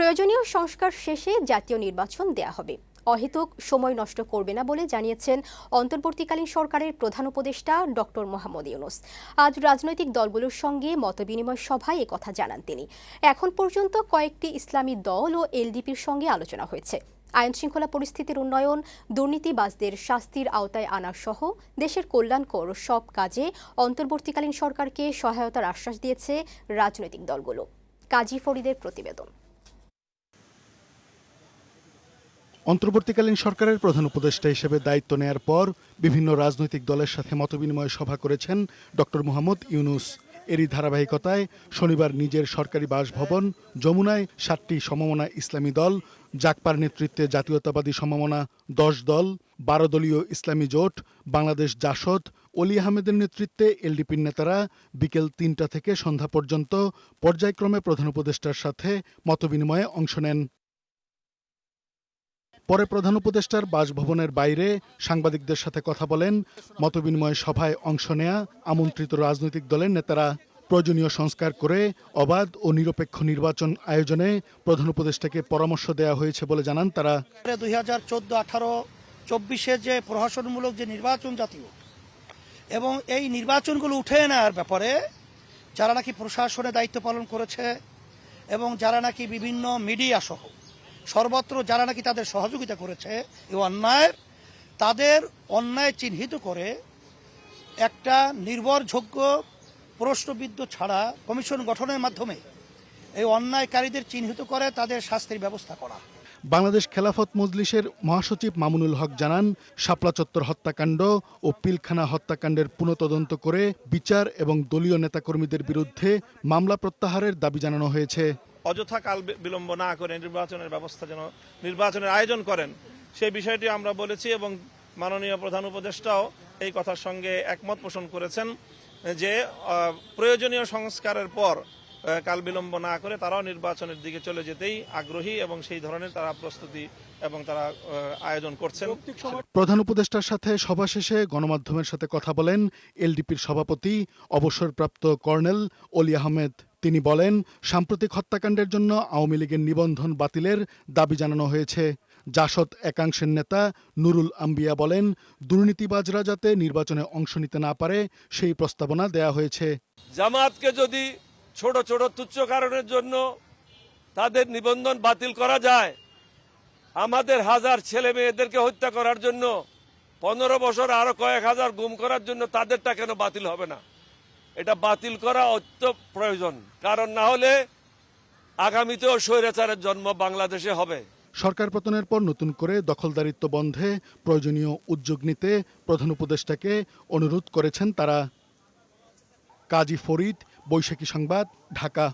প্রয়োজনীয় সংস্কার শেষে জাতীয় নির্বাচন দেয়া হবে। অহেতুক সময় নষ্ট করবে না বলে জানিয়েছেন অন্তর্বর্তীকালীন সরকারের প্রধান উপদেষ্টা ডক্টর মোহাম্মদ ইউনুস। আজ রাজনৈতিক দলগুলোর সঙ্গে মতবিনিময় সভায় কথা জানান তিনি। এখন পর্যন্ত কয়েকটি ইসলামী দল ও এলডিপির সঙ্গে আলোচনা হয়েছে। আইন শৃঙ্খলা পরিস্থিতির উন্নয়ন, দুর্নীতিবাজদের শাস্তির আওতায় আনা সহ দেশের কল্যাণকর সব কাজে অন্তর্বর্তীকালীন সরকারকে সহায়তার আশ্বাস দিয়েছে রাজনৈতিক দলগুলো। কাজী ফরিদের প্রতিবেদন। অন্তর্বর্তীকালীন সরকারের প্রধান উপদেষ্টা হিসেবে দায়িত্ব নেয়ার পর বিভিন্ন রাজনৈতিক দলের সাথে মতবিনিময় সভা করেছেন ডক্টর মোহাম্মদ ইউনুস। এরই ধারাবাহিকতায় শনিবার নিজের সরকারি বাসভবন, যমুনায় সাতটি সমমনা ইসলামী দল, জাকপার নেতৃত্বে জাতীয়তাবাদী সমমনা দশ দল, বারো দলীয় ইসলামী জোট, বাংলাদেশ জাসদ, অলি আহমেদের নেতৃত্বে এলডিপির নেতারা বিকেল তিনটা থেকে সন্ধ্যা পর্যন্ত পর্যায়ক্রমে প্রধান উপদেষ্টার সাথে মতবিনিময়ে অংশ নেন। পরে প্রধান উপদেষ্টার বাসভবনের বাইরে সাংবাদিকদের সাথে কথা বলেন মতবিনিময় সভায় অংশ নেয়া আমন্ত্রিত রাজনৈতিক দলের নেতারা। প্রয়োজনীয় সংস্কার করে অবাধ ও নিরপেক্ষ নির্বাচন আয়োজনে প্রধান উপদেষ্টাকে পরামর্শ দেওয়া হয়েছে বলে জানান তারা। দুই হাজার চোদ্দ আঠারো চব্বিশে যে প্রশাসনমূলক যে নির্বাচন জাতীয় এবং এই নির্বাচনগুলো উঠে নেওয়ার ব্যাপারে যারা নাকি প্রশাসনে দায়িত্ব পালন করেছে এবং যারা নাকি বিভিন্ন মিডিয়া সহ সর্বত্র যারা নাকি তাদের সহযোগিতা করেছে এই অন্যায়ের, তাদের অন্যায় চিহ্নিত করে একটা নির্ভরযোগ্য প্রশ্নবিদ্ধ ছাড়া কমিশন গঠনের মাধ্যমে এই অন্যায়কারীদের চিহ্নিত করে তাদের শাস্তির ব্যবস্থা করা। বাংলাদেশ খেলাফত মজলিসের মহাসচিব মামুনুল হক জানান, শাপলা চত্বর হত্যাকাণ্ড ও পিলখানা হত্যাকাণ্ডের পুনঃতদন্ত করে বিচার এবং দলীয় নেতাকর্মীদের বিরুদ্ধে মামলা প্রত্যাহারের দাবি জানানো হয়েছে। অযথা কাল বিলম্ব না করে নির্বাচনের ব্যবস্থা যেন নির্বাচনের আয়োজন করেন, সেই বিষয়টি আমরা বলেছি এবং মাননীয় প্রধান উপদেষ্টাও এই কথার সঙ্গে একমত পোষণ করেছেন যে প্রয়োজনীয় সংস্কারের পর কাল বিলম্ব না করে তারাও নির্বাচনের দিকে চলে যেতেই আগ্রহী এবং সেই ধরনের তারা প্রস্তুতি এবং তারা আয়োজন করছেন। প্রধান উপদেষ্টার সাথে সভা শেষে গণমাধ্যমের সাথে কথা বলেন এলডিপির সভাপতি অবসরপ্রাপ্ত কর্নেল অলি আহমেদ। তিনি বলেন সাম্প্রতিক হত্যাকাণ্ডের জন্য আওয়ামী লীগের নিবন্ধন বাতিলের দাবি জানানো হয়েছে। জাসদ একাংশের নেতা নুরুল আম্বিয়া বলেন দুর্নীতিবাজরা যাতে নির্বাচনে অংশ নিতে না পারে সেই প্রস্তাবনা দেয়া হয়েছে। জামাতকে যদি ছোট ছোট তুচ্ছ কারণের জন্য তাদের নিবন্ধন বাতিল করা যায়। আমাদের হাজার ছেলে মেয়েদেরকে হত্যা করার জন্য পনেরো বছর আরও কয়েক হাজার গুম করার জন্য তাদেরটা কেন বাতিল হবে না? এটা বাতিল করা অত্য প্রয়োজন। কারণ না হলে আগামীতেও স্বৈরাচারের জন্ম বাংলাদেশে হবে। সরকার পতনের পর নতুন করে দখলদারিত্ব বন্ধে প্রয়োজনীয় উদ্যোগ নিতে প্রধান উপদেষ্টাকে অনুরোধ করেছেন তারা। কাজী ফরিদ বৈশাখী সংবাদ ঢাকা।